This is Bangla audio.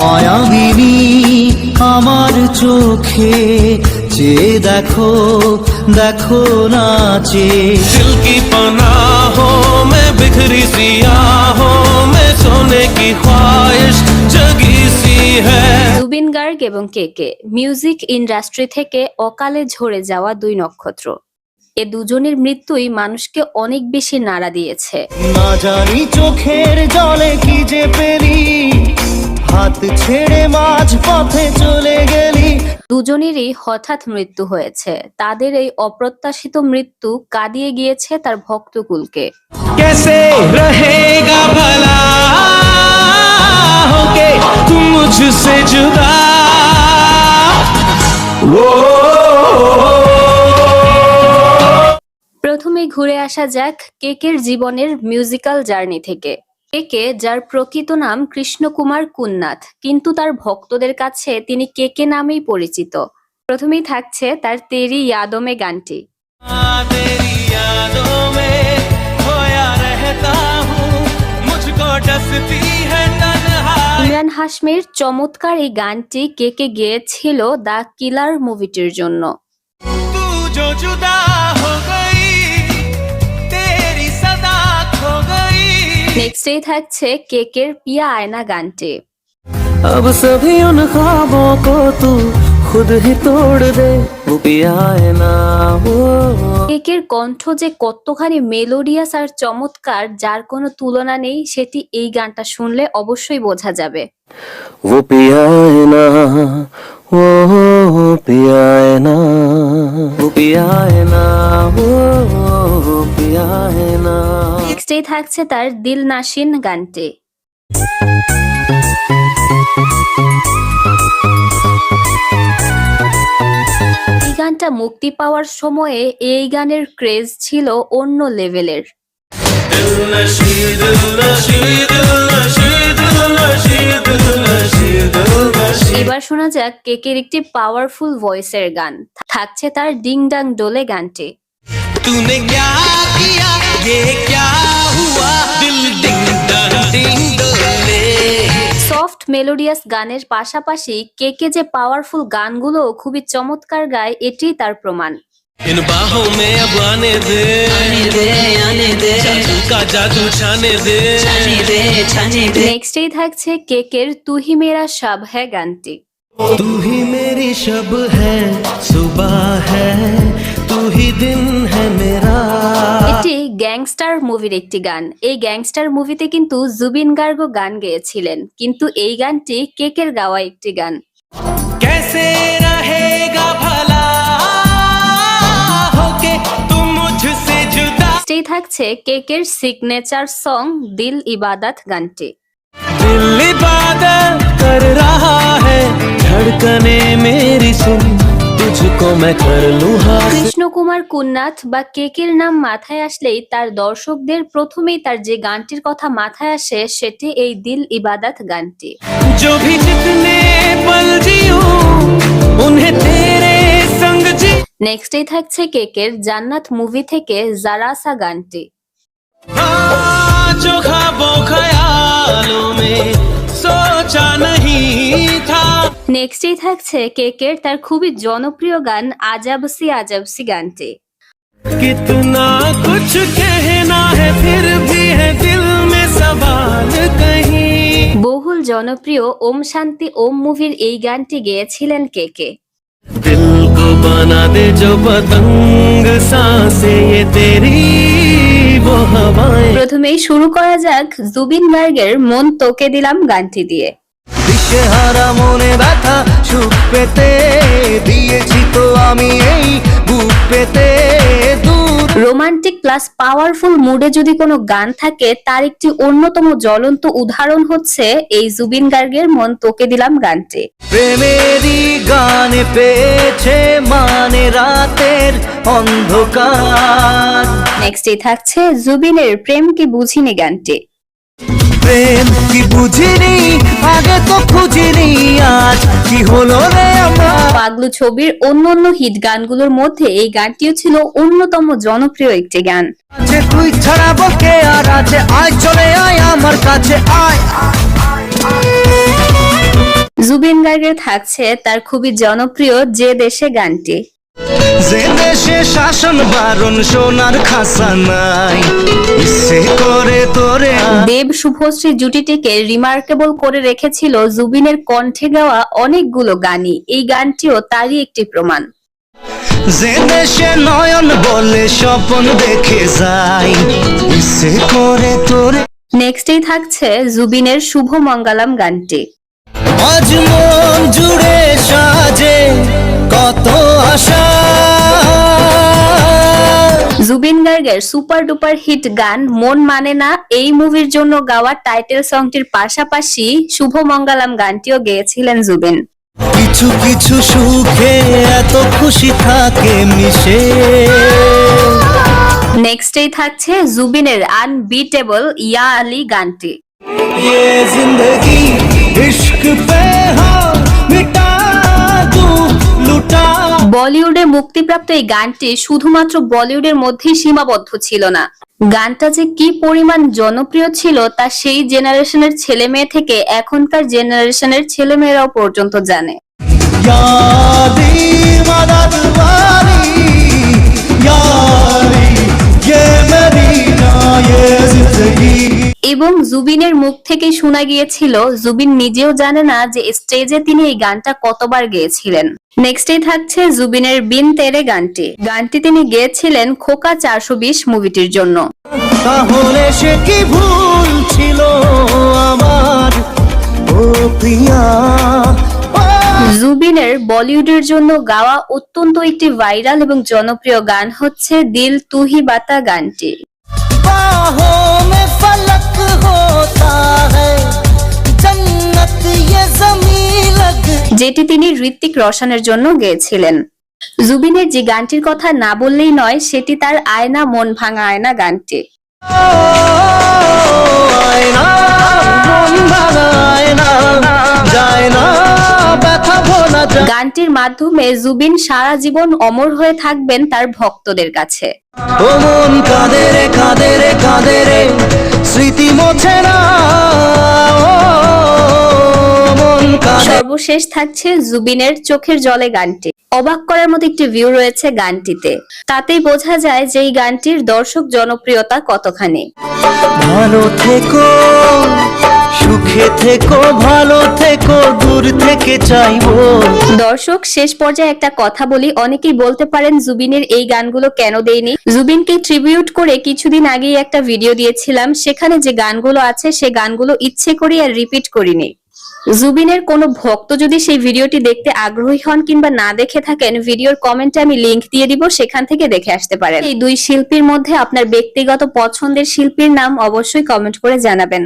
মায়াবিনী আমার চোখে যে দেখো দেখো নাচে। সিল্কি পানা হো মে বিখরি সিয়া হো মে সোনে কি খ্বাহিশ জগি সি জুবিন গার্গ এবং কে কে মিউজিক ইন্ডাস্ট্রি থেকে অকালে ঝরে যাওয়া দুই নক্ষত্র। এ দুজনের মৃত্যুই মানুষকে অনেক বেশি নাড়া দিয়েছে। না জানি চোখের জলে কি যে পেরি হাত ছেড়ে মাঝ পথে চলে গেলি। দুজনেরই হঠাৎ মৃত্যু হয়েছে। তাদের এই অপ্রত্যাশিত মৃত্যু কাঁদিয়ে গিয়েছে তার ভক্তকুলকে। কেসে রহেগা হোকে তুম মুঝসে জুদা? প্রথমে ঘুরে আসা যাক কেকের জীবনের মিউজিক্যাল জার্নি থেকে। কেকে যার প্রকৃত নাম কৃষ্ণকুমার কুন্নাথ কিন্তু তার ভক্তদের কাছে তিনি কেকে নামেই পরিচিত। প্রথমেই থাকছে তার তেরি ইয়াদমে গানটি। ইমরান হাসমির চমৎকার এই গানটি কেকে গিয়েছিল দ্য কিলার মুভিটির জন্য। নেক্সটেই থাকছে কেকের পিয়া আয়না গানটি अब सभी उन ख्वाबों को तू खुद ही तोड़ दे वो पिया है ना वो কেকের কণ্ঠ যে কতখানি মেলোডিয়াস আর চমৎকার যার কোনো তুলনা নেই সেটি এই গানটা শুনলে অবশ্যই বোঝা যাবে वो पिया है ना वो पिया है ना वो पिया है ना वो पिया है নেক্সটেই থাকছে তার দিল নাসিন গানটি। এই গানটা মুক্তি পাওয়ার সময়ে এই গানের ক্রেজ ছিল অন্য লেভেলের। এবার শোনা যাক কেকের একটি পাওয়ারফুল ভয়েসের গান। থাকছে তার ডিং ডাং ডোলে গানটি ये क्या हुआ दिल डिंग डंग डिंग डोले সফট মেলোডিয়াস গানের পাশাপাশি কেকে যে পাওয়ারফুল গানগুলো খুবই চমৎকার গায় এটি তার প্রমাণ इन बाहों में अब आने दे आने दे आने दे का जादू छाने दे छाने दे छाने নেক্সটেই থাকছে কেকের তুহি মেরা সব হ্যাঁ গানটি तू ही मेरी शब গ্যাংস্টার মুভির একটি গান। এই গ্যাংস্টার মুভিতে কিন্তু জুবিন গার্গ গান গেয়েছিলেন। কিন্তু এই গানটি কেকের গাওয়া একটি গান। থাকছে কেকের সিগনেচার সং দিল ইবাদাত গানটি। দিল ইবাদত কর ধড়কনে মেরি সুন। तुझको मैं कर लूँ हासिल কৃষ্ণকুমার কুন্নাথ বা কেকের নাম মাথায় আসলেই তার দর্শকদের প্রথমেই তার যে গানটির কথা মাথায় আসে সেটি এই দিল ইবাদাত গানটি जो भी जितने पल जियो उन्हें तेरे संग जी নেক্সটেই থাকছে কেকের জান্নাত মুভি থেকে জারাসা গানটি हाँ, जो ख्वाबों ख्यालों में सोचा नहीं था নেক্সটেই থাকছে কেকের তার খুবই জনপ্রিয় গান আজাবসি আজাবসি গানটি कितना कुछ कहना है फिर भी है दिल में सवाल कहीं বহুল জনপ্রিয় ওম শান্তি ওম মুভির এই গানটি গেয়েছিলেন কেকে दिल को बना दे जो पतंग सांसे ये तेरी वो हवाएं প্রথমেই শুরু করা যাক জুবিন গার্গের মন তোকে দিলাম গানটি দিয়ে দিশেহারা মনে ব্যথা সুখ পেতে দিয়েছি তো আমি এই বুক পেতে দূর। রোমান্টিক প্লাস পাওয়ারফুল মুডে যদি কোনো গান থাকে তার একটি অন্যতম জ্বলন্ত উদাহরণ হচ্ছে এই জুবিন গার্গের মন তোকে দিলাম গানটি। প্রেমেরই গানে পেয়েছে মানে রাতের অন্ধকার। নেক্সটে থাকছে জুবিনের প্রেম কি বুঝিনি গানটি। প্রেম কি বুঝিনি? আগে তো খুঁজিনি আজ কি হলো রে আমার? পাগলু ছবির অন্য অন্য হিট গানগুলোর মধ্যে এই গানটিও ছিল অন্যতম জনপ্রিয় একটি গান। আছে তুই ছাড়া বকে আর আছে আয় চলে আয় আমার কাছে আয়। জুবিন গার্গের থাকছে তার খুবই জনপ্রিয় যে দেশে গানটি। যে দেশে শাসন বারণ সোনার খাসা নাই। ইচ্ছে করে তোরে দেব শুভশ্রী জুটিটিকে রিমার্কেবল করে রেখেছিল জুবিনের কণ্ঠে গাওয়া অনেকগুলো গানই। এই গানটিও তারই একটি প্রমাণ। যে দেশে নয়ন বলে স্বপন দেখে ইচ্ছে করে তোরে নেক্সটেই থাকছে জুবিনের শুভ মঙ্গলম গানটি। আজ মন জুড়ে সাজে কত আশা জুবিন গার্গের সুপার ডুপার হিট গান মন মানে না এই মুভির জন্য গাওয়া টাইটেল সংটির পাশাপাশি শুভ মঙ্গলম গানটিও গেয়েছিলেন জুবিন কিছু কিছু সুখে এত খুশি থাকে মিশে নেক্সটেই থাকছে জুবিনের আনবিটেবল ইয়া আলী গানটি ये जिंदगी বলিউডে মুক্তিপ্রাপ্ত এই গানটি শুধুমাত্র বলিউডের মধ্যেই সীমাবদ্ধ ছিল না। গানটা যে কি পরিমাণ জনপ্রিয় ছিল তা সেই জেনারেশনের ছেলে মেয়ে থেকে এখনকার জেনারেশনের ছেলে মেয়েরাও পর্যন্ত জানে। yeah জুবিনের মুখ থেকে শোনা গিয়েছিল জুবিন নিজেও জানে না যে স্টেজে তিনি এই গানটা কতবার গেয়েছিলেন। নেক্সটেই থাকছে জুবিনের বিন তেরে গানটি। গানটি তিনি গেয়েছিলেন খোকা চারশো বিশ মুভিটির জন্য। তাহলে সে কি ভুল ছিল আমার? ও প্রিয়া জুবিনের বলিউডের জন্য গাওয়া অত্যন্ত একটি ভাইরাল এবং জনপ্রিয় গান হচ্ছে দিল তুহি বাতা গানটি। যেটি তিনি ঋত্বিক রোশনের জন্য গেয়েছিলেন। জুবিনের যে গানটির কথা না বললেই নয় সেটি তার আয়না মন ভাঙা আয়না গানটি। গানটির মাধ্যমে জুবিন সারা জীবন অমর হয়ে থাকবেন তার ভক্তদের কাছে। স্মৃতি মোছে না। সর্বশেষ থাকছে জুবিনের চোখের জলে গানটি। অবাক করার মতো একটি ভিউ রয়েছে গানটিতে। তাতেই বোঝা যায় যে এই গানটির দর্শক জনপ্রিয়তা কতখানি। ভালো থেকো সুখে থেকো ভালো থেকো দূর থেকে চাইব। দর্শক শেষ পর্যায়ে একটা কথা বলি। অনেকেই বলতে পারেন জুবিনের এই গানগুলো কেন দেয়নি জুবিনকে ট্রিবিউট করে কিছুদিন আগেই একটা ভিডিও দিয়েছিলাম। সেখানে যে গানগুলো আছে সে গানগুলো ইচ্ছে করি আর রিপিট করিনি। জুবিনের কোনো ভক্ত যদি সেই ভিডিওটি দেখতে আগ্রহী হন কিংবা না দেখে থাকেন, ভিডিওর কমেন্টে আমি লিংক দিয়ে দিব, সেখান থেকে দেখে আসতে পারেন। এই দুই শিল্পীর মধ্যে আপনার ব্যক্তিগত পছন্দের শিল্পীর নাম অবশ্যই কমেন্ট করে জানাবেন।